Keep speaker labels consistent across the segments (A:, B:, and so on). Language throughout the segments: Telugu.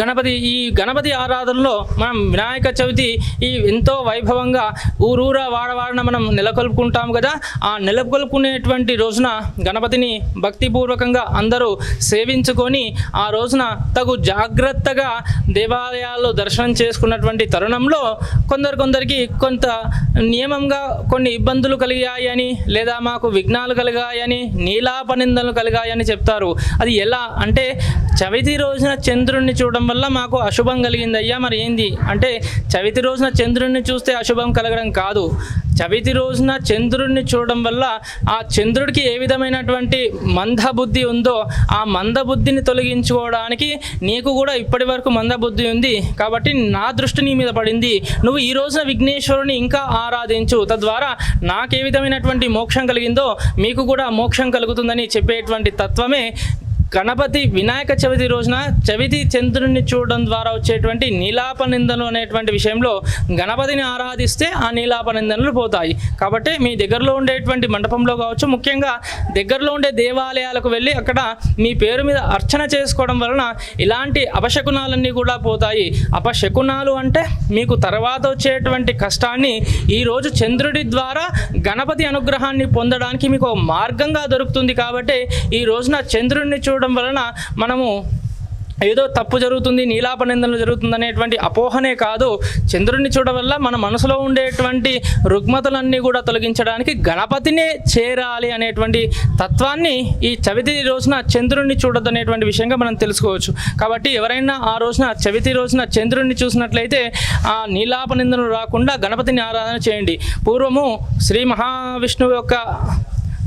A: గణపతి ఈ గణపతి ఆరాధనలో మనం వినాయక చవితి ఈ ఎంతో వైభవంగా ఊరూరా వాడవాడన మనం నెలకొల్పుకుంటాం కదా. ఆ నెలకొల్పుకునేటువంటి రోజున గణపతిని భక్తిపూర్వకంగా అందరూ సేవించుకొని ఆ రోజున తగు జాగ్రత్తగా దేవాలయాల్లో దర్శనం చేసుకున్నటువంటి తరుణంలో కొందరు కొందరికి కొంత నియమంగా కొన్ని ఇబ్బందులు కలిగాయని లేదా మాకు విఘ్నాలు కలిగాయని నీలాపనిందలు కలిగాయని చెప్తారు. అది ఎలా అంటే చవితి రోజున చంద్రుణ్ణి చూడడం వల్ల మాకు అశుభం కలిగింది అయ్యా మరి ఏంది? అంటే చవితి రోజున చంద్రుణ్ణి చూస్తే అశుభం కలగడం కాదు. చవితి రోజున చంద్రుడిని చూడడం వల్ల ఆ చంద్రుడికి ఏ విధమైనటువంటి మందబుద్ధి ఉందో ఆ మందబుద్ధిని తొలగించుకోవడానికి నీకు కూడా ఇప్పటి వరకు మందబుద్ధి ఉంది. కాబట్టి నా దృష్టి నీ మీద పడింది. నువ్వు ఈ రోజున విఘ్నేశ్వరుని ఇంకా ఆరాధించు. తద్వారా నాకే విధమైనటువంటి మోక్షం కలిగిందో మీకు కూడా మోక్షం కలుగుతుందని చెప్పేటువంటి తత్వమే గణపతి వినాయక చవితి రోజున చవితి చంద్రుడిని చూడడం ద్వారా వచ్చేటువంటి నీలాపనిందలు అనేటువంటి విషయంలో గణపతిని ఆరాధిస్తే ఆ నీలాపనిందనలు పోతాయి. కాబట్టి మీ దగ్గరలో ఉండేటువంటి మండపంలో కావచ్చు ముఖ్యంగా దగ్గరలో ఉండే దేవాలయాలకు వెళ్ళి అక్కడ మీ పేరు మీద అర్చన చేసుకోవడం వలన ఇలాంటి అపశకునాలన్నీ కూడా పోతాయి. అపశకునాలు అంటే మీకు తర్వాత వచ్చేటువంటి కష్టాన్ని ఈరోజు చంద్రుడి ద్వారా గణపతి అనుగ్రహాన్ని పొందడానికి మీకు ఒక మార్గంగా దొరుకుతుంది కాబట్టి ఈ రోజున చంద్రుడిని చూడ చూడడం వలన మనము ఏదో తప్పు జరుగుతుంది నీలాపనిందనలు జరుగుతుంది అనేటువంటి అపోహనే కాదు. చంద్రుడిని చూడవల్ల మన మనసులో ఉండేటువంటి రుగ్మతలన్నీ కూడా తొలగించడానికి గణపతినే చేరాలి అనేటువంటి తత్వాన్ని ఈ చవితి రోజున చంద్రుడిని చూడొద్దు అనేటువంటి విషయంగా మనం తెలుసుకోవచ్చు. కాబట్టి ఎవరైనా ఆ రోజున చవితి రోజున చంద్రుడిని చూసినట్లయితే ఆ నీలాపనిందనలు రాకుండా గణపతిని ఆరాధన చేయండి. పూర్వము శ్రీ మహావిష్ణువు యొక్క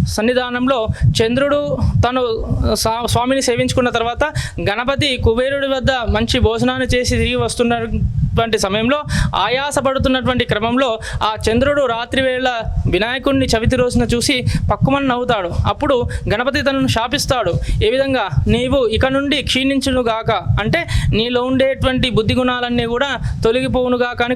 A: సన్నిధానంలో చంద్రుడు తను స్వామిని సేవించుకున్న తర్వాత గణపతి కుబేరుడి వద్ద మంచి భోజనాన్ని చేసి తిరిగి వస్తున్నటువంటి సమయంలో ఆయాసపడుతున్నటువంటి క్రమంలో ఆ చంద్రుడు రాత్రి వేళ వినాయకుడిని చవితి రోజున చూసి పక్కుమని నవ్వుతాడు. అప్పుడు గణపతి తనను శాపిస్తాడు. ఏ విధంగా? నీవు ఇక నుండి క్షీణించును గాక. అంటే నీలో ఉండేటువంటి బుద్ధి గుణాలన్నీ కూడా తొలగిపోవునుగాక అని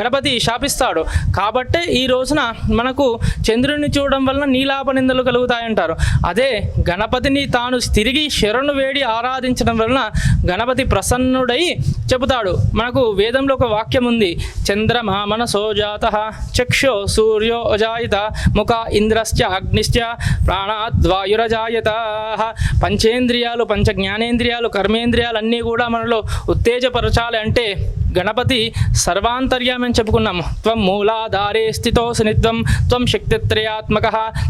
A: గణపతి శాపిస్తాడు. కాబట్టే ఈ రోజున మనకు చంద్రుడిని చూడడం వలన నీలాపనిందలు కలుగుతాయంటారు. అదే గణపతిని తాను తిరిగి శరణు వేడి ఆరాధించడం వలన గణపతి ప్రసన్నుడై చెబుతాడు. మనకు వేదంలో ఒక వాక్యం ఉంది. చంద్రమా మనసో జాత చక్షో సూర్యో అజాయత ముఖ ఇంద్రశ్చ అగ్నిశ్చ ప్రాణాద్వాయురజాయత పంచేంద్రియాలు పంచ జ్ఞానేంద్రియాలు కర్మేంద్రియాలు అన్నీ కూడా మనలో ఉత్తేజపరచాలి అంటే గణపతి సర్వాంతర్యామని చెప్పుకున్నాం. చెప్పుకున్నాము త్వం మూలాధారే స్థితో నిత్వం త్వం శక్తిత్రయాత్మక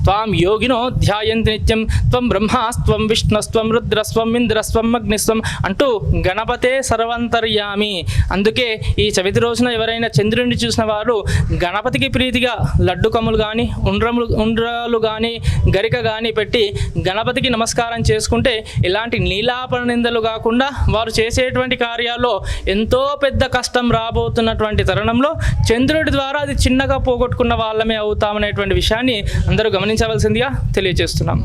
A: త్వాం యోగినో ధ్యాయంతి నిత్యం త్వం బ్రహ్మాస్త్వం విష్ణుస్త్వం రుద్రస్వం ఇంద్రస్వం అగ్నిస్వం అంటూ గణపతే సర్వాంతర్యామి. అందుకే ఈ చవితి రోజున ఎవరైనా చంద్రుడిని చూసిన వారు గణపతికి ప్రీతిగా లడ్డుకములు కానీ ఉండ్రములు ఉండ్రాలు కానీ గరిక కానీ పెట్టి గణపతికి నమస్కారం చేసుకుంటే ఇలాంటి నీలాపన నిందలు కాకుండా వారు చేసేటువంటి కార్యాల్లో ఎంతో పెద్ద కష్టం రాబోతున్నటువంటి తరుణంలో చంద్రుడి ద్వారా అది చిన్నగా పోగొట్టుకున్న వాళ్ళమే అవుతామనేటువంటి విషయాన్ని అందరూ గమనించవలసిందిగా తెలియజేస్తున్నాం.